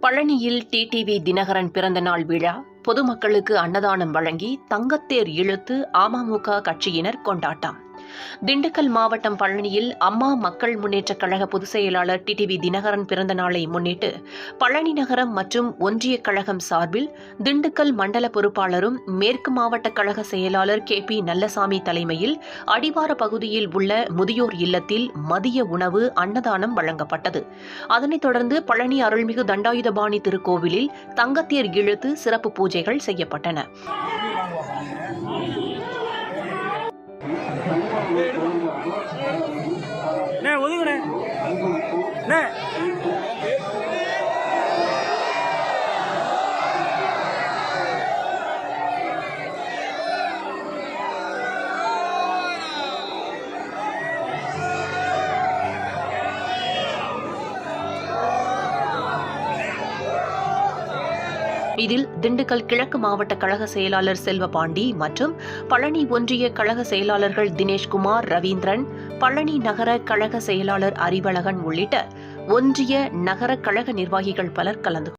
பழனியில் டிடிவி தினகரன் பிறந்த நாள் விழா பொதுமக்களுக்கு அன்னதானம் வழங்கி தங்கத்தேர் இழுத்து அமமுக கட்சியினர் கொண்டாட்டம். திண்டுக்கல் மாவட்டம் பழனியில் அம்மா மக்கள் முன்னேற்ற கழக பொதுச் செயலாளர் டிடிவி தினகரன் பிறந்த நாளை முன்னிட்டு பழனி நகரம் மற்றும் ஒன்றிய கழகம் சார்பில் திண்டுக்கல் மண்டல பொறுப்பாளரும் மேற்கு மாவட்ட கழக செயலாளர் கே பி நல்லசாமி தலைமையில் அடிவார பகுதியில் உள்ள முதியோர் இல்லத்தில் மதிய உணவு அன்னதானம் வழங்கப்பட்டது. அதனைத் தொடர்ந்து பழனி அருள்மிகு தண்டாயுதபாணி திருக்கோவிலில் தங்கத்தேர் இழுத்து சிறப்பு பூஜைகள் செய்யப்பட்டன. அண்ணே ஒதுங்கண்ணே அண்ணே. இதில் திண்டுக்கல் கிழக்கு மாவட்ட கழக செயலாளர் செல்வபாண்டி மற்றும் பழனி ஒன்றிய கழக செயலாளர்கள் தினேஷ்குமார் ரவீந்திரன் பழனி நகர கழக செயலாளர் அறிவழகன் உள்ளிட்ட ஒன்றிய நகர கழக நிர்வாகிகள் பலர் கலந்து